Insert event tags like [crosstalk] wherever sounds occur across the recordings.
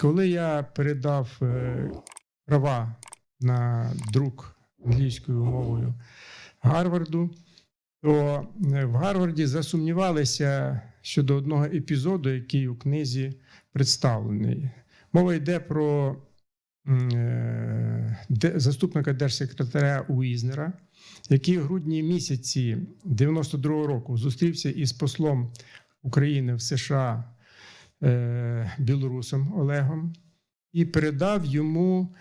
Коли я передав е, права на друк англійською мовою Гарварду, то е, в Гарварді засумнівалися щодо одного епізоду, який у книзі представлений. Мова йде про е, заступника держсекретаря Уізнера, який в грудні місяці 92-го року зустрівся із послом України в США білорусом Олегом і передав йому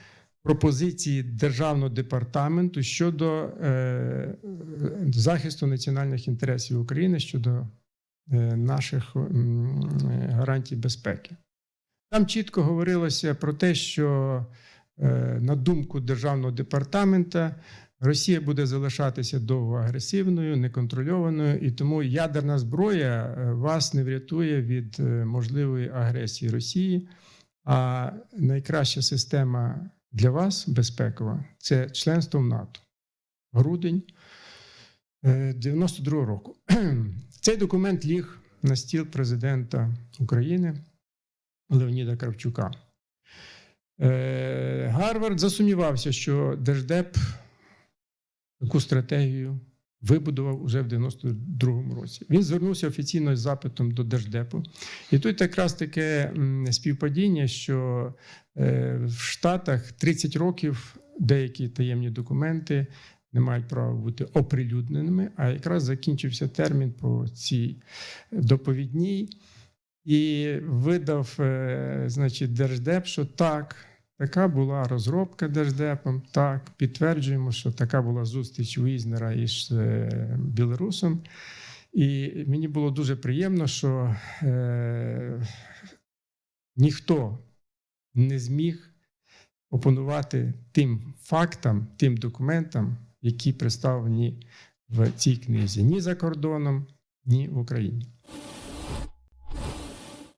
пропозиції державного департаменту щодо е, захисту національних інтересів України щодо е, наших е, гарантій безпеки. Там чітко говорилося про те, що е, на думку державного департамента Росія буде залишатися довго агресивною, неконтрольованою, і тому ядерна зброя е, вас не врятує від е, можливої агресії Росії. А найкраща система для вас безпекова це членство в НАТО. Грудень 92-го року. [clears throat] Цей документ ліг на стіл президента України Леоніда Кравчука. Е, Гарвард засумнівався, що Держдеп таку стратегію вибудував уже в 92-му році. Він звернувся офіційно з запитом до Держдепу. І тут якраз таке співпадіння, що е, в Штатах 30 років деякі таємні документи не мають права бути оприлюдненими, а якраз закінчився термін по цій доповідній. І видав, е, значить, Держдеп, що так, така була розробка Держдепом. Так, підтверджуємо, що така була зустріч Візнера із е, білорусом. І мені було дуже приємно, що е, ніхто не зміг опонувати тим фактам, тим документам, які представлені в цій книзі ні за кордоном, ні в Україні.